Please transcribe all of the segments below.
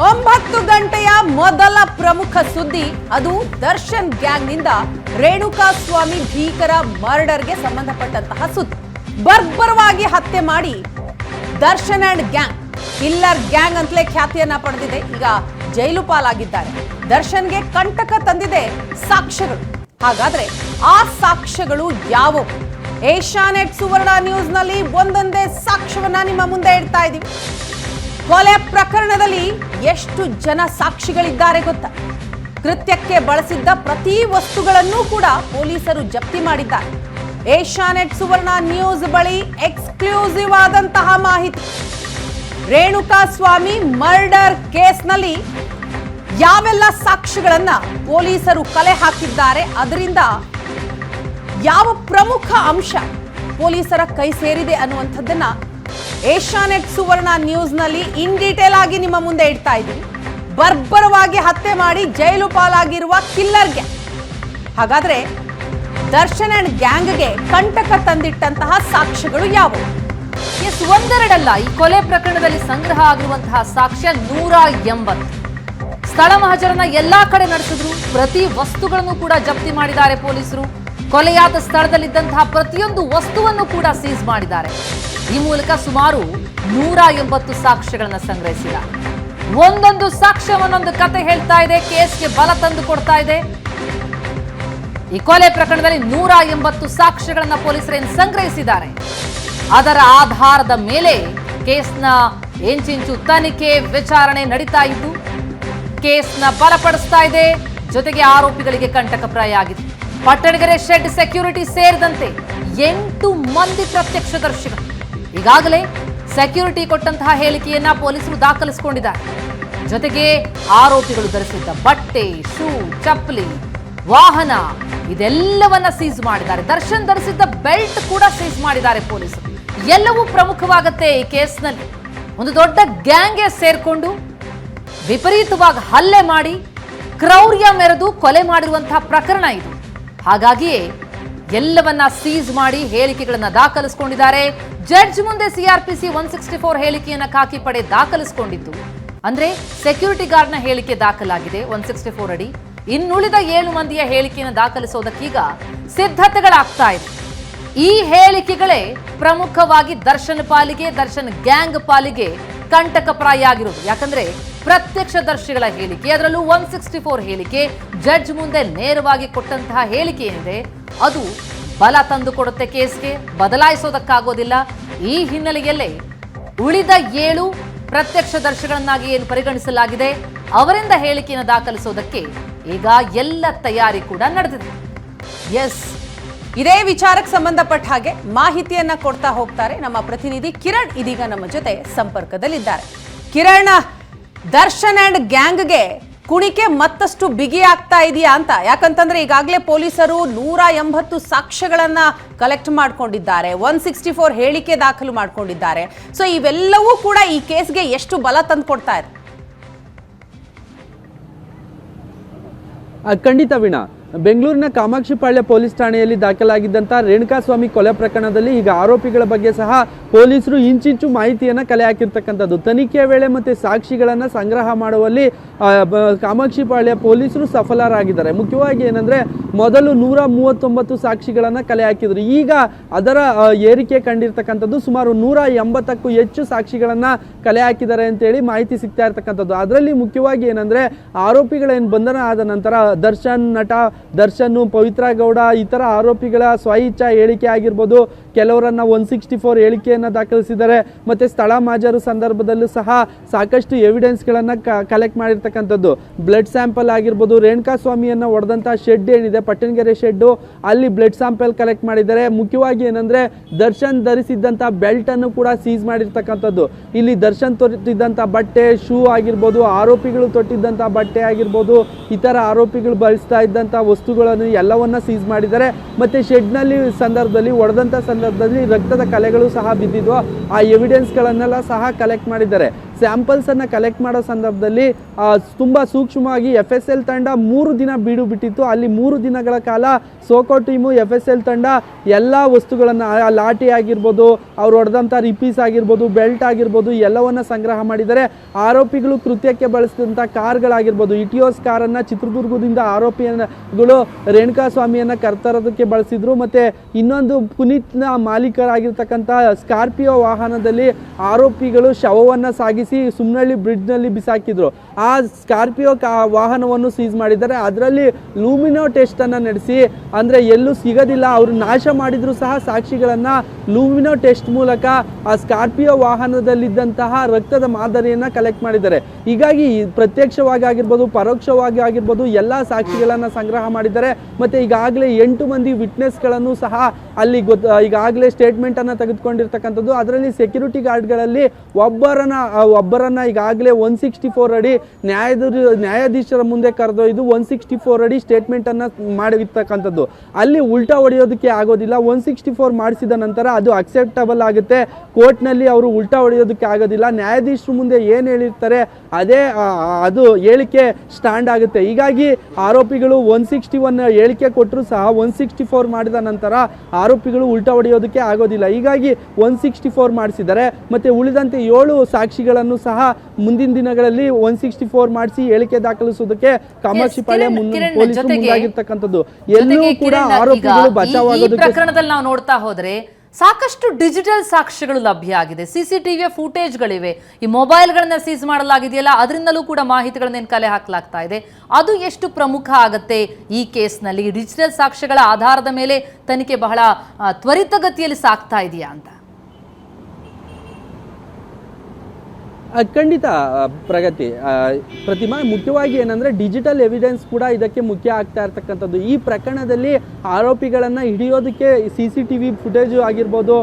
ಒಂಬತ್ತು ಗಂಟೆಯ ಮೊದಲ ಪ್ರಮುಖ ಸುದ್ದಿ, ಅದು ದರ್ಶನ್ ಗ್ಯಾಂಗ್ನಿಂದ ರೇಣುಕಾ ಸ್ವಾಮಿ ಭೀಕರ ಮರ್ಡರ್ಗೆ ಸಂಬಂಧಪಟ್ಟಂತಹ ಸುದ್ದಿ. ಬರ್ಬರವಾಗಿ ಹತ್ಯೆ ಮಾಡಿ Darshan and gang, killer gang ಅಂತಲೇ ಖ್ಯಾತಿಯನ್ನ ಪಡೆದಿದೆ. ಈಗ ಜೈಲು ಪಾಲಾಗಿದ್ದಾರೆ. ದರ್ಶನ್ಗೆ ಕಂಟಕ ತಂದಿದೆ ಸಾಕ್ಷ್ಯಗಳು. ಹಾಗಾದ್ರೆ ಆ ಸಾಕ್ಷ್ಯಗಳು ಯಾವುವು? ಏಷ್ಯಾನೆಟ್ ಸುವರ್ಣ ನ್ಯೂಸ್ನಲ್ಲಿ ಒಂದೊಂದೇ ಸಾಕ್ಷ್ಯವನ್ನ ನಿಮ್ಮ ಮುಂದೆ ಇಡ್ತಾ ಇದ್ದೀವಿ. ಕೊಲೆ ಪ್ರಕರಣದಲ್ಲಿ ಎಷ್ಟು ಜನ ಸಾಕ್ಷಿಗಳಿದ್ದಾರೆ ಗೊತ್ತಾ? ಕೃತ್ಯಕ್ಕೆ ಬಳಸಿದ್ದ ಪ್ರತಿ ವಸ್ತುಗಳನ್ನೂ ಕೂಡ ಪೊಲೀಸರು ಜಪ್ತಿ ಮಾಡಿದ್ದಾರೆ. ಏಷ್ಯಾನೆಟ್ ಸುವರ್ಣ ನ್ಯೂಸ್ ಬಳಿ ಎಕ್ಸ್ಕ್ಲೂಸಿವ್ ಆದಂತಹ ಮಾಹಿತಿ. ರೇಣುಕಾ ಸ್ವಾಮಿ ಮರ್ಡರ್ ಕೇಸ್ನಲ್ಲಿ ಯಾವೆಲ್ಲ ಸಾಕ್ಷಿಗಳನ್ನ ಪೊಲೀಸರು ಕಲೆ ಹಾಕಿದ್ದಾರೆ, ಅದರಿಂದ ಯಾವ ಪ್ರಮುಖ ಅಂಶ ಪೊಲೀಸರ ಕೈ ಸೇರಿದೆ ಅನ್ನುವಂಥದ್ದನ್ನ ಏಷ್ಯಾನೆಟ್ ಸುವರ್ಣ ನ್ಯೂಸ್ನಲ್ಲಿ ಇನ್ ಡೀಟೇಲ್ ಆಗಿ ನಿಮ್ಮ ಮುಂದೆ ಇಡ್ತಾ ಇದ್ದೀವಿ ಬರ್ಬರವಾಗಿ ಹತ್ಯೆ ಮಾಡಿ ಜೈಲು ಪಾಲಾಗಿರುವ ಕಿಲ್ಲರ್ಗೆ ಹಾಗಾದ್ರೆ ದರ್ಶನ್ ಅಂಡ್ ಗ್ಯಾಂಗ್ಗೆ ಕಂಟಕ ತಂದಿಟ್ಟಂತಹ ಸಾಕ್ಷ್ಯಗಳು ಯಾವುವು? ಎಸ್, ಒಂದೆರಡಲ್ಲ. ಈ ಕೊಲೆ ಪ್ರಕರಣದಲ್ಲಿ ಸಂಗ್ರಹ ಆಗಿರುವಂತಹ ಸಾಕ್ಷ್ಯ ನೂರ ಎಂಬತ್ತು. ಸ್ಥಳ ಮಹಜರನ್ನ ಎಲ್ಲಾ ಕಡೆ ನಡೆಸಿದ್ರು. ಪ್ರತಿ ವಸ್ತುಗಳನ್ನು ಕೂಡ ಜಪ್ತಿ ಮಾಡಿದ್ದಾರೆ ಪೊಲೀಸರು. ಕೊಲೆಯಾದ ಸ್ಥಳದಲ್ಲಿದ್ದಂತಹ ಪ್ರತಿಯೊಂದು ವಸ್ತುವನ್ನು ಕೂಡ ಸೀಸ್ ಮಾಡಿದ್ದಾರೆ. ಈ ಮೂಲಕ ಸುಮಾರು ನೂರ ಎಂಬತ್ತು ಸಾಕ್ಷ್ಯಗಳನ್ನ ಸಂಗ್ರಹಿಸಿದ. ಒಂದೊಂದು ಸಾಕ್ಷ್ಯ, ಒಂದೊಂದು ಕತೆ ಹೇಳ್ತಾ ಇದೆ, ಕೇಸ್ಗೆ ಬಲ ತಂದು ಕೊಡ್ತಾ ಇದೆ. ಈ ಕೊಲೆ ಪ್ರಕರಣದಲ್ಲಿ ನೂರ ಎಂಬತ್ತು ಸಾಕ್ಷ್ಯಗಳನ್ನ ಪೊಲೀಸರೇನು ಸಂಗ್ರಹಿಸಿದ್ದಾರೆ? ಅದರ ಆಧಾರದ ಮೇಲೆ ಕೇಸ್ನ ಎಂಚಿಂಚು ತನಿಖೆ ವಿಚಾರಣೆ ನಡೀತಾ ಇದ್ದು, ಕೇಸ್ನ ಬಲಪಡಿಸ್ತಾ ಇದೆ. ಜೊತೆಗೆ ಆರೋಪಿಗಳಿಗೆ ಕಂಟಕಪ್ರಾಯ ಆಗಿದೆ. ಪಟ್ಟಣಗೆರೆ ಶೆಡ್ ಸೆಕ್ಯೂರಿಟಿ ಸೇರಿದಂತೆ ಎಂಟು ಮಂದಿ ಪ್ರತ್ಯಕ್ಷದರ್ಶಿಗಳು ಈಗಾಗಲೇ ಸೆಕ್ಯೂರಿಟಿ ಕೊಟ್ಟಂತಹ ಹೇಳಿಕೆಯನ್ನ ಪೊಲೀಸರು ದಾಖಲಿಸಿಕೊಂಡಿದ್ದಾರೆ. ಜೊತೆಗೆ ಆರೋಪಿಗಳು ಧರಿಸಿದ್ದ ಬಟ್ಟೆ, ಶೂ, ಚಪ್ಪಲಿ, ವಾಹನ ಇದೆಲ್ಲವನ್ನ ಸೀಸ್ ಮಾಡಿದ್ದಾರೆ. ದರ್ಶನ್ ಧರಿಸಿದ್ದ ಬೆಲ್ಟ್ ಕೂಡ ಸೀಸ್ ಮಾಡಿದ್ದಾರೆ ಪೊಲೀಸರು. ಎಲ್ಲವೂ ಪ್ರಮುಖವಾಗುತ್ತೆ ಈ ಕೇಸ್ನಲ್ಲಿ. ಒಂದು ದೊಡ್ಡ ಗ್ಯಾಂಗ್ಗೆ ಸೇರ್ಕೊಂಡು ವಿಪರೀತವಾಗಿ ಹಲ್ಲೆ ಮಾಡಿ, ಕ್ರೌರ್ಯ ಮೆರೆದು ಕೊಲೆ ಮಾಡಿರುವಂತಹ ಪ್ರಕರಣ ಇದು. ಹಾಗಾಗಿಯೇ ಎಲ್ಲವನ್ನ ಸೀಸ್ ಮಾಡಿ ಹೇಳಿಕೆಗಳನ್ನ ದಾಖಲಿಸಿಕೊಂಡಿದ್ದಾರೆ. ಜಡ್ಜ್ ಮುಂದೆ ಸಿಆರ್ಪಿಸಿ ಒನ್ ಸಿಕ್ಸ್ಟಿ ಫೋರ್ ಹೇಳಿಕೆಯನ್ನ ಖಾಕಿ ಪಡೆ ದಾಖಲಿಸಿಕೊಂಡಿದ್ದು. ಅಂದ್ರೆ ಸೆಕ್ಯೂರಿಟಿ ಗಾರ್ಡ್ನ ಹೇಳಿಕೆ ದಾಖಲಾಗಿದೆ ಒನ್ ಸಿಕ್ಸ್ಟಿ ಫೋರ್ ಅಡಿ. ಇನ್ನುಳಿದ ಏಳು ಮಂದಿಯ ಹೇಳಿಕೆಯನ್ನು ದಾಖಲಿಸೋದಕ್ಕೀಗ ಸಿದ್ಧತೆಗಳಾಗ್ತಾ ಇದೆ. ಈ ಹೇಳಿಕೆಗಳೇ ಪ್ರಮುಖವಾಗಿ ದರ್ಶನ್ ಪಾಲಿಗೆ, ದರ್ಶನ್ ಗ್ಯಾಂಗ್ ಪಾಲಿಗೆ ಕಂಟಕಪ್ರಾಯ ಆಗಿರುವುದು ಯಾಕಂದ್ರೆ ಪ್ರತ್ಯಕ್ಷದರ್ಶಿಗಳ ಹೇಳಿಕೆ, ಅದರಲ್ಲೂ ಒನ್ ಸಿಕ್ಸ್ಟಿ ಫೋರ್ ಹೇಳಿಕೆ, ಜಡ್ಜ್ ಮುಂದೆ ನೇರವಾಗಿ ಕೊಟ್ಟಂತಹ ಹೇಳಿಕೆ ಏನಿದೆ, ಅದು ಬಲ ತಂದು ಕೊಡುತ್ತೆ ಕೇಸ್ಗೆ, ಬದಲಾಯಿಸೋದಕ್ಕಾಗೋದಿಲ್ಲ. ಈ ಹಿನ್ನೆಲೆಯಲ್ಲೇ ಉಳಿದ ಏಳು ಪ್ರತ್ಯಕ್ಷದರ್ಶಿಗಳನ್ನಾಗಿ ಏನು ಪರಿಗಣಿಸಲಾಗಿದೆ, ಅವರಿಂದ ಹೇಳಿಕೆಯನ್ನು ದಾಖಲಿಸೋದಕ್ಕೆ ಈಗ ಎಲ್ಲ ತಯಾರಿ ಕೂಡ ನಡೆದಿದೆ. ಎಸ್ ಇದೇ ವಿಚಾರಕ್ಕೆ ಸಂಬಂಧಪಟ್ಟ ಹಾಗೆ ಮಾಹಿತಿಯನ್ನ ಕೊಡ್ತಾ ಹೋಗ್ತಾರೆ ನಮ್ಮ ಪ್ರತಿನಿಧಿ ಕಿರಣ್ ಇದೀಗ ನಮ್ಮ ಜೊತೆ ಸಂಪರ್ಕದಲ್ಲಿದ್ದಾರೆ. ಕಿರಣ್ ದರ್ಶನ್ ಅಂಡ್ ಗ್ಯಾಂಗ್ಗೆ ಕುಣಿಕೆ ಮತ್ತಷ್ಟು ಬಿಗಿ ಆಗ್ತಾ ಇದೆಯಾ ಅಂತ? ಯಾಕಂತಂದ್ರೆ ಈಗಾಗಲೇ ಪೊಲೀಸರು ನೂರ ಎಂಬತ್ತು ಸಾಕ್ಷ್ಯಗಳನ್ನ ಕಲೆಕ್ಟ್ ಮಾಡ್ಕೊಂಡಿದ್ದಾರೆ. ಒನ್ ಸಿಕ್ಸ್ಟಿ ಫೋರ್ ಹೇಳಿಕೆ ದಾಖಲು ಮಾಡ್ಕೊಂಡಿದ್ದಾರೆ. ಸೊ ಇವೆಲ್ಲವೂ ಕೂಡ ಈ ಕೇಸ್ಗೆ ಎಷ್ಟು ಬಲ ತಂದು ಕೊಡ್ತಾ ಇದೆ? ಖಂಡಿತ ವೀಣಾ. ಬೆಂಗಳೂರಿನ ಕಾಮಾಕ್ಷಿಪಾಳ್ಯ ಪೊಲೀಸ್ ಠಾಣೆಯಲ್ಲಿ ದಾಖಲಾಗಿದ್ದಂಥ ರೇಣುಕಾಸ್ವಾಮಿ ಕೊಲೆ ಪ್ರಕರಣದಲ್ಲಿ ಈಗ ಆರೋಪಿಗಳ ಬಗ್ಗೆ ಸಹ ಪೊಲೀಸರು ಇಂಚಿಂಚು ಮಾಹಿತಿಯನ್ನು ಕಲೆ ಹಾಕಿರ್ತಕ್ಕಂಥದ್ದು. ತನಿಖೆಯ ವೇಳೆ ಮತ್ತು ಸಾಕ್ಷಿಗಳನ್ನು ಸಂಗ್ರಹ ಮಾಡುವಲ್ಲಿ ಕಾಮಾಕ್ಷಿಪಾಳ್ಯ ಪೊಲೀಸರು ಸಫಲರಾಗಿದ್ದಾರೆ. ಮುಖ್ಯವಾಗಿ ಏನಂದರೆ ಮೊದಲು ನೂರ ಮೂವತ್ತೊಂಬತ್ತು ಸಾಕ್ಷಿಗಳನ್ನು ಕಲೆ ಹಾಕಿದರು. ಈಗ ಅದರ ಏರಿಕೆ ಕಂಡಿರ್ತಕ್ಕಂಥದ್ದು ಸುಮಾರು ನೂರ ಎಂಬತ್ತಕ್ಕೂ ಹೆಚ್ಚು ಸಾಕ್ಷಿಗಳನ್ನು ಕಲೆ ಹಾಕಿದ್ದಾರೆ ಅಂತೇಳಿ ಮಾಹಿತಿ ಸಿಗ್ತಾ ಇರ್ತಕ್ಕಂಥದ್ದು. ಅದರಲ್ಲಿ ಮುಖ್ಯವಾಗಿ ಏನಂದರೆ ಆರೋಪಿಗಳೇನು ಬಂಧನ ಆದ ನಂತರ ದರ್ಶನ್ ನಟ ದರ್ಶನ್ ಪವಿತ್ರ ಗೌಡ ಇತರ ಆರೋಪಿಗಳ ಸ್ವಇಚ್ಛಾ ಹೇಳಿಕೆ ಆಗಿರ್ಬೋದು. ಕೆಲವರನ್ನ ಒನ್ ಸಿಕ್ಸ್ಟಿ ಫೋರ್ ಹೇಳಿಕೆಯನ್ನು ದಾಖಲಿಸಿದ್ದಾರೆ. ಮತ್ತು ಸ್ಥಳ ಮಾಜರು ಸಂದರ್ಭದಲ್ಲೂ ಸಹ ಸಾಕಷ್ಟು ಎವಿಡೆನ್ಸ್ಗಳನ್ನು ಕಲೆಕ್ಟ್ ಮಾಡಿರ್ತಕ್ಕಂಥದ್ದು. ಬ್ಲಡ್ ಸ್ಯಾಂಪಲ್ ಆಗಿರ್ಬೋದು, ರೇಣುಕಾ ಸ್ವಾಮಿಯನ್ನು ಹೊಡೆದಂಥ ಶೆಡ್ ಏನಿದೆ, ಪಟ್ಟಣಗೆರೆ ಶೆಡ್ಡು ಅಲ್ಲಿ ಬ್ಲಡ್ ಸ್ಯಾಂಪಲ್ ಕಲೆಕ್ಟ್ ಮಾಡಿದ್ದಾರೆ. ಮುಖ್ಯವಾಗಿ ಏನಂದರೆ, ದರ್ಶನ್ ಧರಿಸಿದ್ದಂಥ ಬೆಲ್ಟನ್ನು ಕೂಡ ಸೀಸ್ ಮಾಡಿರ್ತಕ್ಕಂಥದ್ದು. ಇಲ್ಲಿ ದರ್ಶನ್ ತೊಟ್ಟಿದ್ದಂಥ ಬಟ್ಟೆ ಶೂ ಆಗಿರ್ಬೋದು, ಆರೋಪಿಗಳು ತೊಟ್ಟಿದ್ದಂಥ ಬಟ್ಟೆ ಆಗಿರ್ಬೋದು, ಇತರ ಆರೋಪಿಗಳು ಬಳಸ್ತಾ ಇದ್ದಂಥ ವಸ್ತುಗಳನ್ನು ಎಲ್ಲವನ್ನ ಸೀಸ್ ಮಾಡಿದ್ದಾರೆ. ಮತ್ತು ಶೆಡ್ನಲ್ಲಿ ಸಂದರ್ಭದಲ್ಲಿ ಒಡೆದಂಥ ಸಂದರ್ಭದಲ್ಲಿ ರಕ್ತದ ಕಲೆಗಳು ಸಹ ಬಿದ್ದಿದ್ವು. ಆ ಎವಿಡೆನ್ಸ್ಗಳನ್ನೆಲ್ಲ ಸಹ ಕಲೆಕ್ಟ್ ಮಾಡಿದ್ದಾರೆ. ಸ್ಯಾಂಪಲ್ಸ್ ಅನ್ನ ಕಲೆಕ್ಟ್ ಮಾಡೋ ಸಂದರ್ಭದಲ್ಲಿ ತುಂಬ ಸೂಕ್ಷ್ಮವಾಗಿ ಎಫ್ ಎಸ್ ಎಲ್ ತಂಡ ಮೂರು ದಿನ ಬೀಡು ಬಿಟ್ಟಿತ್ತು. ಅಲ್ಲಿ ಮೂರು ದಿನಗಳ ಕಾಲ SOCO team F S L ತಂಡ ಎಲ್ಲ ವಸ್ತುಗಳನ್ನು ಲಾಠಿ ಆಗಿರ್ಬೋದು, ಅವ್ರು ಹೊಡೆದಂಥ ರಿಪೀಸ್ ಆಗಿರ್ಬೋದು ಬೆಲ್ಟ್ ಆಗಿರ್ಬೋದು, ಎಲ್ಲವನ್ನು ಸಂಗ್ರಹ ಮಾಡಿದರೆ ಆರೋಪಿಗಳು ಕೃತ್ಯಕ್ಕೆ ಬಳಸಿದಂಥ ಕಾರ್ಗಳಾಗಿರ್ಬೋದು. ಇಟಿಯೋಸ್ ಕಾರನ್ನು ಚಿತ್ರದುರ್ಗದಿಂದ ಆರೋಪಿಯನ್ನುಗಳು ರೇಣುಕಾ ಸ್ವಾಮಿಯನ್ನು ಕರ್ತರೋದಕ್ಕೆ ಬಳಸಿದ್ರು. ಮತ್ತು ಇನ್ನೊಂದು ಪುನೀತ್ನ ಮಾಲೀಕರಾಗಿರ್ತಕ್ಕಂಥ ಸ್ಕಾರ್ಪಿಯೋ ವಾಹನದಲ್ಲಿ ಆರೋಪಿಗಳು ಶವವನ್ನು ಸಾಗಿಸಿ ಸುಮ್ನಳ್ಳಿ ಬ್ರಿಡ್ಜ್ನಲ್ಲಿ ಬಿಸಾಕಿದ್ರು. ಆ ಸ್ಕಾರ್ಪಿಯೋ ಕಾ ವಾಹನವನ್ನು ಸೀಸ್ ಮಾಡಿದ್ದಾರೆ. ಅದರಲ್ಲಿ ಲೂಮಿನೋ ಟೆಸ್ಟನ್ನು ನಡೆಸಿ, ಅಂದರೆ ಎಲ್ಲೂ ಸಿಗೋದಿಲ್ಲ, ಅವರು ನಾಶ ಮಾಡಿದರೂ ಸಹ ಸಾಕ್ಷಿಗಳನ್ನು ಲೂಮಿನೋ ಟೆಸ್ಟ್ ಮೂಲಕ ಆ ಸ್ಕಾರ್ಪಿಯೋ ವಾಹನದಲ್ಲಿದ್ದಂತಹ ರಕ್ತದ ಮಾದರಿಯನ್ನು ಕಲೆಕ್ಟ್ ಮಾಡಿದ್ದಾರೆ. ಹೀಗಾಗಿ ಪ್ರತ್ಯಕ್ಷವಾಗಿ ಆಗಿರ್ಬೋದು, ಪರೋಕ್ಷವಾಗಿ ಆಗಿರ್ಬೋದು, ಎಲ್ಲ ಸಾಕ್ಷಿಗಳನ್ನು ಸಂಗ್ರಹ ಮಾಡಿದ್ದಾರೆ. ಮತ್ತು ಈಗಾಗಲೇ ಎಂಟು ಮಂದಿ ವಿಟ್ನೆಸ್ಗಳನ್ನು ಸಹ ಅಲ್ಲಿ ಗೊತ್ತ, ಈಗಾಗಲೇ ಸ್ಟೇಟ್ಮೆಂಟನ್ನು ತೆಗೆದುಕೊಂಡಿರ್ತಕ್ಕಂಥದ್ದು. ಅದರಲ್ಲಿ ಸೆಕ್ಯೂರಿಟಿ ಗಾರ್ಡ್ಗಳಲ್ಲಿ ಒಬ್ಬರನ್ನ ಒಬ್ಬರನ್ನ ಈಗಾಗಲೇ ಒನ್ ಸಿಕ್ಸ್ಟಿ ಫೋರ್ ಅಡಿ ನ್ಯಾಯದ ನ್ಯಾಯಾಧೀಶರ ಮುಂದೆ ಕರೆದೊಯ್ದು ಒನ್ ಸಿಕ್ಸ್ಟಿ ಫೋರ್ ಅಡಿ ಸ್ಟೇಟ್ಮೆಂಟನ್ನು ಮಾಡಿರ್ತಕ್ಕಂಥದ್ದು. ಅಲ್ಲಿ ಉಲ್ಟಾ ಹೊಡೆಯೋದಕ್ಕೆ ಆಗೋದಿಲ್ಲ. ಒನ್ ಸಿಕ್ಸ್ಟಿ ಫೋರ್ ಮಾಡಿಸಿದ ನಂತರ ಅದು ಅಕ್ಸೆಪ್ಟಬಲ್ ಆಗುತ್ತೆ. ಕೋರ್ಟ್ನಲ್ಲಿ ಅವರು ಉಲ್ಟಾ ಹೊಡೆಯೋದಕ್ಕೆ ಆಗೋದಿಲ್ಲ. ನ್ಯಾಯಾಧೀಶರ ಮುಂದೆ ಏನು ಹೇಳಿರ್ತಾರೆ, ಅದೇ ಅದು ಹೇಳಿಕೆ ಸ್ಟ್ಯಾಂಡ್ ಆಗುತ್ತೆ. ಹೀಗಾಗಿ ಆರೋಪಿಗಳು ಒನ್ ಸಿಕ್ಸ್ಟಿ ಒನ್ ಹೇಳಿಕೆ ಕೊಟ್ಟರು ಸಹ ಒನ್ ಸಿಕ್ಸ್ಟಿ ಫೋರ್ ಮಾಡಿದ ನಂತರ ಆರೋಪಿಗಳು ಉಲ್ಟಾ ಹೊಡೆಯೋದಕ್ಕೆ ಆಗೋದಿಲ್ಲ. ಹೀಗಾಗಿ ಒನ್ ಸಿಕ್ಸ್ಟಿ ಫೋರ್ ಮಾಡಿಸಿದ್ದಾರೆ. ಮತ್ತೆ ಉಳಿದಂತೆ ಏಳು ಸಾಕ್ಷಿಗಳನ್ನು ಸಹ ಮುಂದಿನ ದಿನಗಳಲ್ಲಿ ಒನ್ ಸಿಕ್ಸ್ಟಿ ಫೋರ್ ಮಾಡಿಸಿ ಹೇಳಿಕೆ ದಾಖಲಿಸುವುದಕ್ಕೆ ಕಾಮಾಕ್ಷಿ ಪಾಳೆ ಪೊಲೀಸರು ಮುಂದಾಗಿರ್ತಕ್ಕಂಥದ್ದು. ಎಲ್ಲೂ ಕೂಡ ಆರೋಪಿಗಳು ಬಚಾವಾಗೋದು ಪ್ರಕರಣದಲ್ಲಿ ನಾವು ನೋಡ್ತಾ ಹೋದ್ರೆ ಸಾಕಷ್ಟು ಡಿಜಿಟಲ್ ಸಾಕ್ಷ್ಯಗಳು ಲಭ್ಯ ಆಗಿದೆ. ಸಿಸಿಟಿವಿಯ ಫುಟೇಜ್ಗಳಿವೆ ಈ ಮೊಬೈಲ್ಗಳನ್ನ ಸೀಸ್ ಮಾಡಲಾಗಿದೆಯಲ್ಲ? ಅದರಿಂದಲೂ ಕೂಡ ಮಾಹಿತಿಗಳನ್ನ ಕಲೆ ಹಾಕಲಾಗ್ತಾ ಇದೆ. ಅದು ಎಷ್ಟು ಪ್ರಮುಖ ಆಗತ್ತೆ ಈ ಕೇಸ್ನಲ್ಲಿ? ಡಿಜಿಟಲ್ ಸಾಕ್ಷ್ಯಗಳ ಆಧಾರದ ಮೇಲೆ ತನಿಖೆ ಬಹಳ ತ್ವರಿತಗತಿಯಲ್ಲಿ ಸಾಗ್ತಾ ಇದೆಯಾ ಅಂತ ಆ, ಖಂಡಿತ ಪ್ರಗತಿ. ಪ್ರತಿಮಾ ಮುಖ್ಯವಾಗಿ ಏನಂದ್ರೆ ಡಿಜಿಟಲ್ ಎವಿಡೆನ್ಸ್ ಕೂಡ ಇದಕ್ಕೆ ಮುಖ್ಯ ಆಗ್ತಾ ಇರ್ತಕ್ಕಂಥದ್ದು. ಈ ಪ್ರಕರಣದಲ್ಲಿ ಆರೋಪಿಗಳನ್ನ ಹಿಡಿಯೋದಕ್ಕೆ C C T V footage ಆಗಿರ್ಬೋದು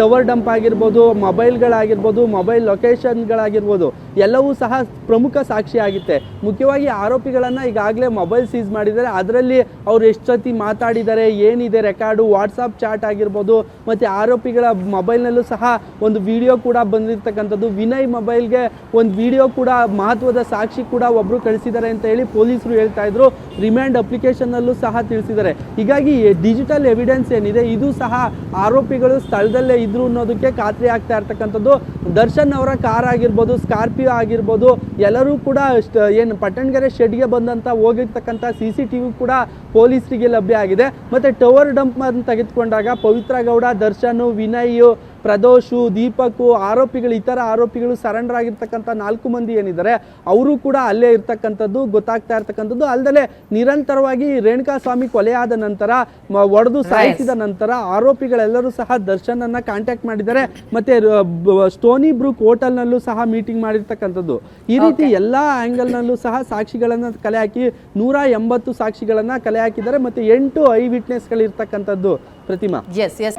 ಟವರ್ ಡಂಪ್ ಆಗಿರ್ಬೋದು, ಮೊಬೈಲ್ಗಳಾಗಿರ್ಬೋದು, ಮೊಬೈಲ್ ಲೊಕೇಶನ್ಗಳಾಗಿರ್ಬೋದು ಎಲ್ಲವೂ ಸಹ ಪ್ರಮುಖ ಸಾಕ್ಷಿ ಆಗುತ್ತೆ. ಮುಖ್ಯವಾಗಿ ಆರೋಪಿಗಳನ್ನ ಈಗಾಗಲೇ ಮೊಬೈಲ್ ಸೀಸ್ ಮಾಡಿದ್ದಾರೆ. ಅದರಲ್ಲಿ ಅವ್ರು ಎಷ್ಟು ಸತಿ ಮಾತಾಡಿದ್ದಾರೆ, ಏನಿದೆ ರೆಕಾರ್ಡು, ವಾಟ್ಸಪ್ ಚಾಟ್ ಆಗಿರ್ಬೋದು, ಮತ್ತು ಆರೋಪಿಗಳ ಮೊಬೈಲ್ನಲ್ಲೂ ಸಹ ಒಂದು ವಿಡಿಯೋ ಕೂಡ ಬಂದಿರತಕ್ಕಂಥದ್ದು. ವಿನಯ್ ಮೊಬೈಲ್ಗೆ ಒಂದು ವಿಡಿಯೋ ಕೂಡ, ಮಹತ್ವದ ಸಾಕ್ಷಿ ಕೂಡ ಒಬ್ಬರು ಕಳಿಸಿದ್ದಾರೆ ಅಂತ ಹೇಳಿ ಪೊಲೀಸರು ಹೇಳ್ತಾ ಇದ್ರು. ರಿಮ್ಯಾಂಡ್ ಅಪ್ಲಿಕೇಶನ್ನಲ್ಲೂ ಸಹ ತಿಳಿಸಿದ್ದಾರೆ. ಹೀಗಾಗಿ ಡಿಜಿಟಲ್ ಎವಿಡೆನ್ಸ್ ಏನಿದೆ, ಇದು ಸಹ ಆರೋಪಿಗಳು ಸ್ಥಳದಲ್ಲೇ ಇದ್ರು ಅನ್ನೋದಕ್ಕೆ ಖಾತ್ರಿ ಆಗ್ತಾ ಇರ್ತಕ್ಕಂಥದ್ದು. ದರ್ಶನ್ ಅವರ ಕಾರ್ ಆಗಿರ್ಬೋದು ಸ್ಕಾರ್ಪಿಯೋ ಆಗಿರ್ಬೋದು, ಎಲ್ಲರೂ ಕೂಡ ಏನು ಪಟ್ಟಣಗೆರೆ ಶೆಡ್ಗೆ ಬಂದಂತ ಹೋಗಿರ್ತಕ್ಕಂಥ ಸಿ ಸಿ ಟಿ ವಿ ಕೂಡ ಪೊಲೀಸರಿಗೆ ಲಭ್ಯ ಆಗಿದೆ. ಮತ್ತೆ ಟವರ್ ಡಂಪ್ ತೆಗೆದುಕೊಂಡಾಗ ಪವಿತ್ರ ಗೌಡ, ದರ್ಶನ್, ವಿನಯ್ ಪ್ರದೋಷು ದೀಪಕು ಆರೋಪಿಗಳು ಇತರ ಆರೋಪಿಗಳು ಸರೆಂಡರ್ ಆಗಿರ್ತಕ್ಕಂಥ ನಾಲ್ಕು ಮಂದಿ ಏನಿದ್ದಾರೆ ಅವರು ಕೂಡ ಅಲ್ಲೇ ಇರ್ತಕ್ಕಂಥದ್ದು ಗೊತ್ತಾಗ್ತಾ ಇರ್ತಕ್ಕಂಥದ್ದು. ಅಲ್ಲದೆ ನಿರಂತರವಾಗಿ ರೇಣುಕಾ ಸ್ವಾಮಿ ಕೊಲೆಯಾದ ನಂತರ ಒಡೆದು ಸಾಯಿಸಿದ ನಂತರ ಆರೋಪಿಗಳೆಲ್ಲರೂ ಸಹ ದರ್ಶನ್ ಅನ್ನ ಕಾಂಟ್ಯಾಕ್ಟ್ ಮಾಡಿದ್ದಾರೆ. ಮತ್ತೆ ಸ್ಟೋನಿ ಬ್ರೂಕ್ ಹೋಟೆಲ್ನಲ್ಲೂ ಸಹ ಮೀಟಿಂಗ್ ಮಾಡಿರ್ತಕ್ಕಂಥದ್ದು. ಈ ರೀತಿ ಎಲ್ಲಾ ಆಂಗಲ್ನಲ್ಲೂ ಸಹ ಸಾಕ್ಷಿಗಳನ್ನ ಕಲೆ ಹಾಕಿ ನೂರ ಎಂಬತ್ತು ಸಾಕ್ಷಿಗಳನ್ನ ಕಲೆ ಹಾಕಿದ್ದಾರೆ. ಮತ್ತೆ ಎಂಟು eye witness ಗಳಿರ್ತಕ್ಕಂಥದ್ದು Pratima. S S